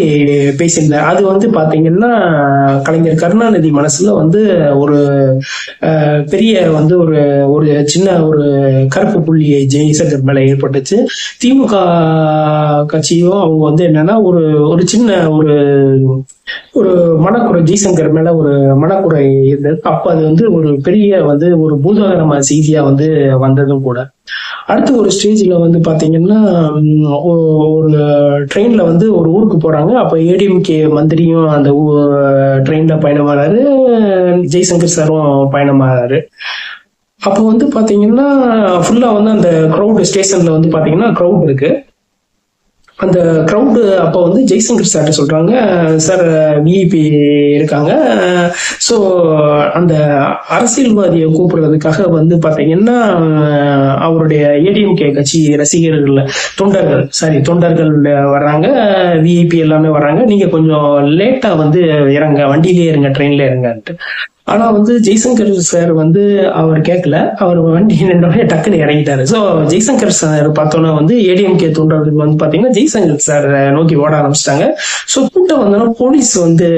பேசியிருந்தார் அது வந்து பாத்தீங்கன்னா கலைஞர் கருணாநிதி மனசுல வந்து ஒரு ஆஹ் பெரிய வந்து ஒரு ஒரு சின்ன ஒரு கருப்பு புள்ளியை ஜெய்சங்கர் மேல ஏற்பட்டுச்சு. திமுக கட்சியும் அவங்க வந்து என்னன்னா ஒரு ஒரு சின்ன ஒரு ஒரு மனக்குறை ஜிசங்கர் மேல ஒரு மனக்குறை இருந்தது. அப்ப அது வந்து ஒரு பெரிய வந்து ஒரு பூதாகரமான செய்தியா வந்து வந்ததும் கூட. அடுத்து ஒரு ஸ்டேஜில் வந்து பார்த்தீங்கன்னா ஒரு ட்ரெயினில் வந்து ஒரு ஊருக்கு போகிறாங்க அப்போ ஏடிஎம்கே மந்திரியும் அந்த ட்ரெயினில் பயணமாறாரு. ஜெய்சங்கர் சாரும் பயணமாறாரு. அப்போ வந்து பார்த்தீங்கன்னா ஃபுல்லாக வந்து அந்த க்ரௌடு ஸ்டேஷனில் வந்து பார்த்தீங்கன்னா க்ரௌட் இருக்குது அந்த க்ரௌடு அப்போ வந்து ஜெய்சங்கர் சார் சொல்றாங்க. சார் விஐபி இருக்காங்க ஸோ அந்த அரசியல்வாதியை கூப்பிடுறதுக்காக வந்து பாத்தீங்கன்னா அவருடைய ஏடிஎம்கே கட்சி ரசிகர்கள் தொண்டர்கள் சாரி தொண்டர்கள் வர்றாங்க. விஐபி எல்லாமே வர்றாங்க. நீங்க கொஞ்சம் லேட்டா வந்து இறங்க வண்டியிலே இருங்க ட்ரெயின்ல இருங்கன்ட்டு. ஆனா வந்து ஜெய்சங்கர் சார் வந்து அவர் கேட்கல அவர் வண்டி நின்றோடனே டக்குன்னு இறங்கிட்டாரு. ஸோ ஜெய்சங்கர் சார் பார்த்தோன்னா வந்து ஏடிஎம்கே தூண்டுறதுக்கு வந்து பாத்தீங்கன்னா ஜெய்சங்கர் சார் நோக்கி ஓட ஆரம்பிச்சிட்டாங்க. ஸோ கூட்டம் வந்தோன்னா போலீஸ் வந்து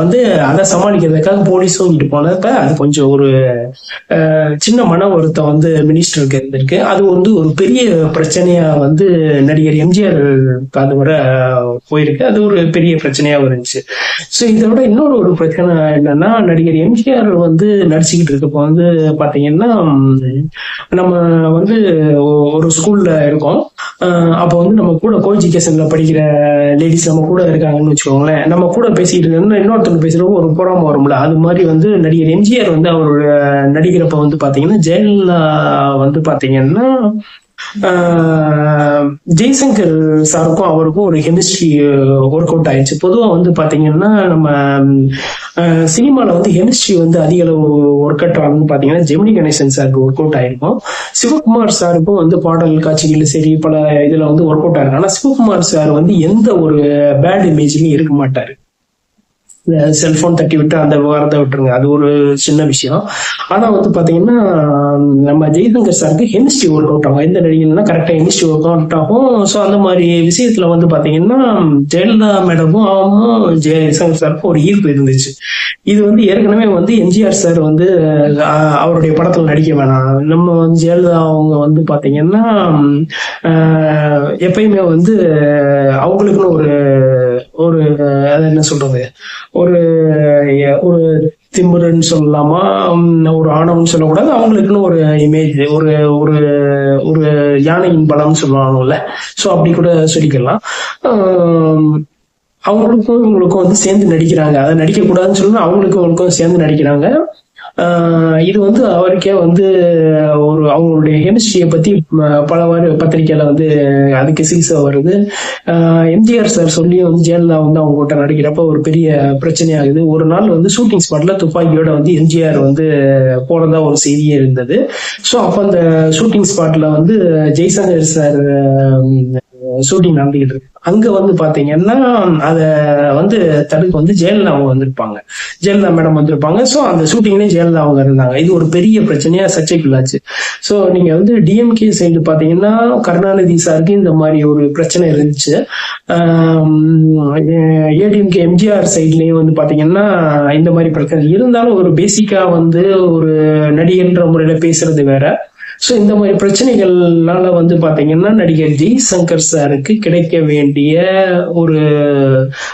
வந்து அதை சமாளிக்கிறதுக்காக போலீஸும் இங்கிட்டு போனப்ப அது கொஞ்சம் ஒரு சின்ன மன வருத்தம் வந்து மினிஸ்டருக்கு இருந்திருக்கு. அது வந்து ஒரு பெரிய பிரச்சனையா வந்து நடிகர் எம்ஜிஆர் அது வர போயிருக்கு. அது ஒரு பெரிய பிரச்சனையா இருந்துச்சு. ஸோ இதை விட இன்னொரு ஒரு பிரச்சனை என்னன்னா நடிகர் எம்ஜிஆர் வந்து நடிச்சுக்கிட்டு இருக்கப்போ வந்து பாத்தீங்கன்னா நம்ம வந்து ஒரு ஸ்கூல்ல இருக்கோம். அப்போ வந்து நம்ம கூட கோ எஜுகேஷன்ல படிக்கிற லேடிஸ் நம்ம கூட இருக்காங்கன்னு வச்சுக்கோங்களேன். நம்ம கூட பேசிக்கிட்டு இருந்தோம்னா இன்னொருத்தர் பேசுறப்போ ஒரு புறாம வரும்ல. அது மாதிரி வந்து நடிகர் எம்ஜிஆர் வந்து அவரோட நடிக்கிறப்ப வந்து பாத்தீங்கன்னா ஜெயலலிதா வந்து பாத்தீங்கன்னா ஜெய்சங்கர் சாருக்கும் அவருக்கும் ஒரு கெமிஸ்ட்ரி ஒர்க் அவுட் ஆயிடுச்சு. பொதுவாக வந்து பாத்தீங்கன்னா நம்ம சினிமாவில் வந்து கெமிஸ்ட்ரி வந்து அதிக அளவு ஒர்க் அவுட் ஆகும்னு பாத்தீங்கன்னா ஜெமினி கணேசன் சாருக்கு ஒர்க் அவுட் ஆயிருக்கும். சிவகுமார் சாருக்கும் வந்து பாடல் காட்சிகள் சரி பல இதுல வந்து ஒர்க் அவுட் ஆயிருக்கு ஆனா சிவகுமார் சார் வந்து எந்த ஒரு பேட் இமேஜ்லயும் இருக்க மாட்டாரு. செல்போன் தட்டி விட்டு அந்த விவகாரத்தை விட்டுருங்க. அது ஒரு சின்ன விஷயம். ஆனா வந்து பாத்தீங்கன்னா நம்ம ஜெய்சங்கர் சாருக்கு ஹெமிஸ்ட்ரி ஒர்க் அவுட் ஆகும். எந்த நடிகர்னா கரெக்டா ஹெமிஸ்ட்ரி ஒர்க் அவுட் ஆகும். ஸோ அந்த மாதிரி விஷயத்துல வந்து பாத்தீங்கன்னா ஜெயலலிதா மேடமும் அவனும் ஜெய்சங்கர் சாருக்கும் ஒரு ஈர்ப்பு இருந்துச்சு. இது வந்து ஏற்கனவே வந்து எம்ஜிஆர் சார் வந்து அவருடைய படத்துல நடிக்க வேணாம். நம்ம வந்து ஜெயலலிதா அவங்க வந்து பாத்தீங்கன்னா எப்பயுமே வந்து அவங்களுக்குன்னு ஒரு ஒரு அது என்ன சொல்றது? ஒரு ஒரு திமிருன்னு சொல்லலாமா? ஒரு ஆணவம்னு சொல்லக்கூடாது. அவங்களுக்குன்னு ஒரு இமேஜ் ஒரு ஒரு ஒரு யானையின் பலம்னு சொல்லுவாங்கல்ல ஸோ அப்படி கூட சொல்லிக்கலாம். அவங்களுக்கும் இவங்களுக்கும் வந்து சேர்ந்து நடிக்கிறாங்க. அதை நடிக்க கூடாதுன்னு சொல்லி அவங்களுக்கும் இவங்களுக்கும் சேர்ந்து நடிக்கிறாங்க. இது வந்து அவருக்கே வந்து ஒரு அவங்களுடைய கெமிஸ்ட்ரியை பத்தி பலவாறு பத்திரிக்கையில வந்து அதுக்கு சீசா வருது. எம்ஜிஆர் சார் சொல்லி வந்து ஜெயலலிதா வந்து அவங்க கூட்ட நடிக்கிறப்ப ஒரு பெரிய பிரச்சனையாகுது ஒரு நாள் வந்து ஷூட்டிங் ஸ்பாட்ல துப்பாக்கியோட வந்து எம்ஜிஆர் வந்து போனதா ஒரு செய்தியே இருந்தது. ஸோ அப்போ அந்த ஷூட்டிங் ஸ்பாட்ல வந்து ஜெய்சங்கர் சார் ஷூட்டிங் நடந்துகிட்டு இருக்கு. அங்க வந்து பாத்தீங்கன்னா அத வந்து தடுக்க வந்து ஜெயலலிதா அவங்க வந்திருப்பாங்க. ஜெயலலிதா மேடம் வந்திருப்பாங்க. ஸோ அந்த ஷூட்டிங்லேயே ஜெயலலிதா அவங்க இருந்தாங்க. இது ஒரு பெரிய பிரச்சனையா சர்ச்சைக்குள்ளாச்சு. ஸோ நீங்க வந்து டிஎம்கே சைடு பாத்தீங்கன்னா கருணாநிதி சாருக்கு இந்த மாதிரி ஒரு பிரச்சனை இருந்துச்சு. ஏடிஎம்கே எம்ஜிஆர் சைட்லயும் வந்து பாத்தீங்கன்னா இந்த மாதிரி பிரச்சனை. இருந்தாலும் ஒரு பேசிக்கா வந்து ஒரு நடிகர்ன்ற முறையில பேசுறது வேற. ஸோ இந்த மாதிரி பிரச்சனைகள்னால வந்து பாத்தீங்கன்னா நடிகர் ஜி சங்கர் சாருக்கு கிடைக்க வேண்டிய ஒரு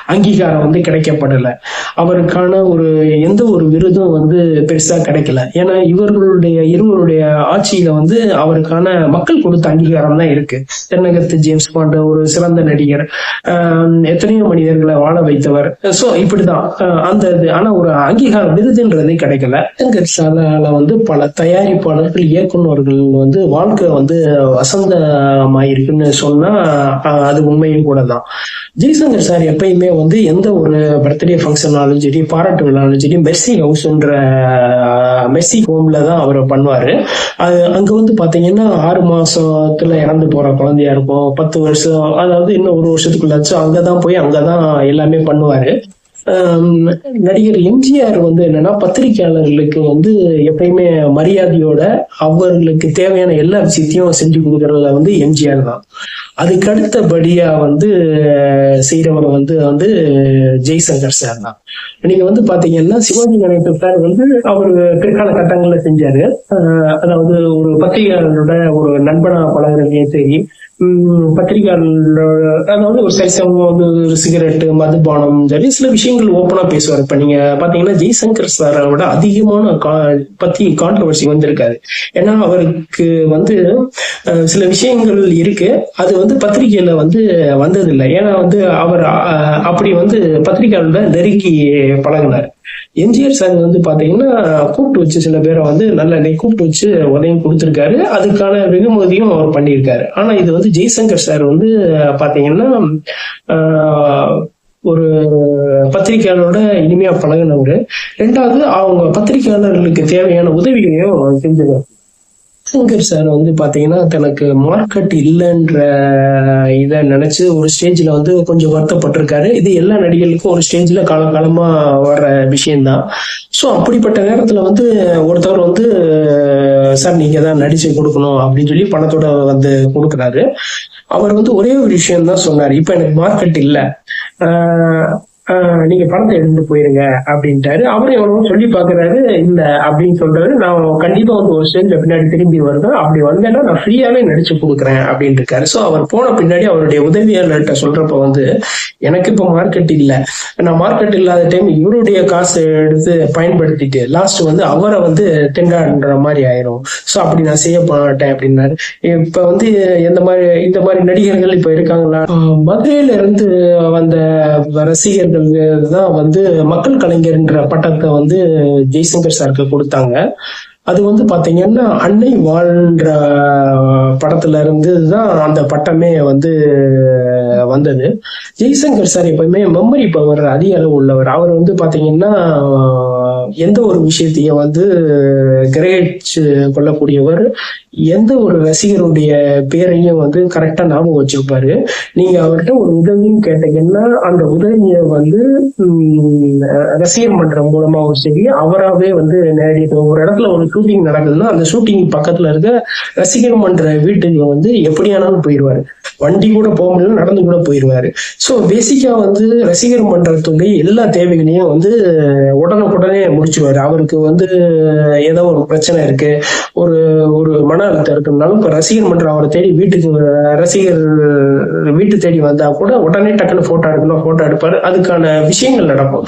அங்கீகாரம் வந்து கிடைக்கப்படலை. அவருக்கான ஒரு எந்த ஒரு விருதும் வந்து பெருசா கிடைக்கல. ஏன்னா இவர்களுடைய இருவருடைய ஆட்சியில வந்து அவருக்கான மக்கள் கொடுத்த அங்கீகாரம் தான் இருக்கு. தென்னகத்து ஜேம்ஸ் பாண்ட ஒரு சிறந்த நடிகர். எத்தனையோ மனிதர்களை வாழ வைத்தவர். ஸோ இப்படிதான். அந்த இது. ஆனா ஒரு அங்கீகாரம் விருதுன்றதே கிடைக்கல. சங்கர் வந்து பல தயாரிப்பாளர்கள் இயக்குநர்கள் வந்து வாழ்க்கை வந்து வசந்தமாயிருக்குன்னு சொன்னா அது உண்மையும் கூட தான் ஜெய்சங்கர் சார் எப்பயுமே வந்து எந்த ஒரு பர்த்டே ஃபங்க்ஷனாலும் சரி பாராட்டு விழாலும் சரி மெர்சி ஹவுஸ்ன்ற மெர்சி ஹோம்ல தான் அவர் பண்ணுவாரு. அது அங்க வந்து பாத்தீங்கன்னா ஆறு மாசத்துல இறந்து போற குழந்தையா இருக்கும் பத்து வருஷம் அதாவது இன்னும் ஒரு வருஷத்துக்குள்ளாச்சும் அங்கதான் போய் அங்கதான் எல்லாமே பண்ணுவாரு. நடிகர் எம்ஜிஆர் வந்து என்னன்னா பத்திரிகையாளர்களுக்கு வந்து எப்பயுமே மரியாதையோட அவர்களுக்கு தேவையான எல்லா விஷயத்தையும் செஞ்சு கொடுக்கறதுல வந்து எம்ஜிஆர் தான். அதுக்கு அடுத்தபடியா வந்து செய்யறவர் வந்து வந்து ஜெய்சங்கர் சார் தான். நீங்க வந்து பாத்தீங்கன்னா சிவாஜி கணேசன் சார் வந்து அவர் பிற்கால கட்டங்கள்ல செஞ்சாரு. ஆஹ் அதாவது ஒரு பத்திரிகையாளரோட ஒரு நண்பனா பழகிறதையும் சரி. உம் அதாவது ஒரு சரிசம் வந்து ஒரு சிகரெட்டு மதுபானம் சரி சில விஷயங்கள் ஓப்பனா பேசுவார். இப்ப நீங்க பாத்தீங்கன்னா ஜெய்சங்கர் சாரை விட அதிகமான கா- பத்தி கான்ட்ரவர்சி வந்திருக்காது. ஏன்னா அவருக்கு வந்து சில விஷயங்கள் இருக்கு. அது வந்து பத்திரிகையில வந்து வந்ததில்லை. ஏன்னா வந்து அவர் அப்படி வந்து பத்திரிகையாளரோட நெருங்கி பழகினார். எம்ஜிஆர் சார் வந்து பாத்தீங்கன்னா கூப்பிட்டு வச்சு சில பேரை வந்து நல்ல கூப்பிட்டு வச்சு உதயம் கொடுத்துருக்காரு. அதுக்கான வெகுமதியும் அவர் பண்ணியிருக்காரு. ஆனா இது வந்து ஜெய்சங்கர் சார் வந்து பாத்தீங்கன்னா ஒரு பத்திரிகையாளரோட இனிமையா பழகினவங்க ரெண்டாவது அவங்க பத்திரிகையாளர்களுக்கு தேவையான உதவிகளையும் செஞ்சவர் சங்கர் சார் வந்து பாத்தீங்கன்னா தனக்கு மார்க்கெட் இல்லைன்ற இதை நினைச்சு ஒரு ஸ்டேஜ்ல வந்து கொஞ்சம் வருத்தப்பட்டிருக்காரு. இது எல்லா நடிகர்களுக்கும் ஒரு ஸ்டேஜ்ல காலகாலமா வர்ற விஷயம்தான். ஸோ அப்படிப்பட்ட நேரத்துல வந்து ஒருத்தவர் வந்து சார் நீங்க தான் நடிச்சு கொடுக்கணும் அப்படின்னு சொல்லி பணத்தோட வந்து கொடுக்குறாரு. அவர் வந்து ஒரே ஒரு விஷயம் தான் சொன்னார். இப்ப எனக்கு மார்க்கெட் இல்ல. ஆஹ் நீங்க பணத்தை எடுத்துட்டு போயிருங்க அப்படின்ட்டாரு. அவரும் எவ்வளவு சொல்லி பாக்குறாரு இல்ல அப்படின்னு சொல்றாரு. நான் கண்டிப்பா வந்து ஒரு ஸ்டேஜ்ல பின்னாடி திரும்பி வருவேன். அப்படி வந்தேன்னா நான் ஃப்ரீயாவே நடிச்சு கொடுக்குறேன் அப்படின்னு இருக்காரு சோ அவர் போன பின்னாடி அவருடைய உதவியாளர்கிட்ட சொல்றப்ப வந்து எனக்கு இப்போ மார்க்கெட் இல்ல. நான் மார்க்கெட் இல்லாத டைம் இவருடைய காசு எடுத்து பயன்படுத்திட்டு லாஸ்ட் வந்து அவரை வந்து தெண்டாடுற மாதிரி ஆயிரும். சோ அப்படி நான் செய்ய மாட்டேன் அப்படின்னாரு. இப்ப வந்து எந்த மாதிரி இந்த மாதிரி நடிகர்கள் இப்ப இருக்காங்களா? மதுரையில இருந்து வந்த ரசிகர் தான் வந்து மக்கள் கலைஞர்ன்ற பட்டத்தை வந்து ஜெய்சங்கர் சாருக்கு கொடுத்தாங்க. அது வந்து பாத்தீங்கன்னா அன்னை வாழ்ன்ற படத்துல இருந்து தான் அந்த பட்டமே வந்து வந்தது. ஜெய்சங்கர் சார் எப்பவுமே மெமரி பவர் அதிக அளவு உள்ளவர். அவர் வந்து பாத்தீங்கன்னா எந்த ஒரு விஷயத்தையும் வந்து கிரகிச்சு கொள்ளக்கூடியவர் எந்த ஒரு ரசிகருடைய பேரையும் வந்து கரெக்டா ஞாபகம் வச்சிருப்பாரு. நீங்க அவர்கிட்ட ஒரு உதவியும் கேட்டீங்கன்னா அந்த உதவியை வந்து ரசிகர் மன்றம் மூலமாவும் சரி அவராகவே வந்து நேரடி ஒரு இடத்துல ஒரு ஷூட்டிங் நடக்குதுன்னா அந்த ஷூட்டிங் பக்கத்துல இருக்க ரசிகர் மன்ற வீட்டுக்கு வந்து எப்படியானாலும் போயிடுவாரு. வண்டி கூட போக முடியல நடந்து கூட போயிடுவாரு. ஸோ பேசிக்கா வந்து ரசிகர் மன்றத்துடைய எல்லா தேவைகளையும் வந்து உடனுக்குடனே முடிச்சிருவாரு அவருக்கு வந்து ஏதோ ஒரு பிரச்சனை இருக்கு. ஒரு ஒரு மன அழுத்தம் இருக்குனாலும் இப்போ ரசிகர் மன்றம் அவரை தேடி வீட்டுக்கு ரசிகர் வீட்டு தேடி வந்தா கூட உடனே டக்குன்னு போட்டோ எடுக்கணும் போட்டோ எடுப்பாரு. அதுக்கான விஷயங்கள் நடக்கும்.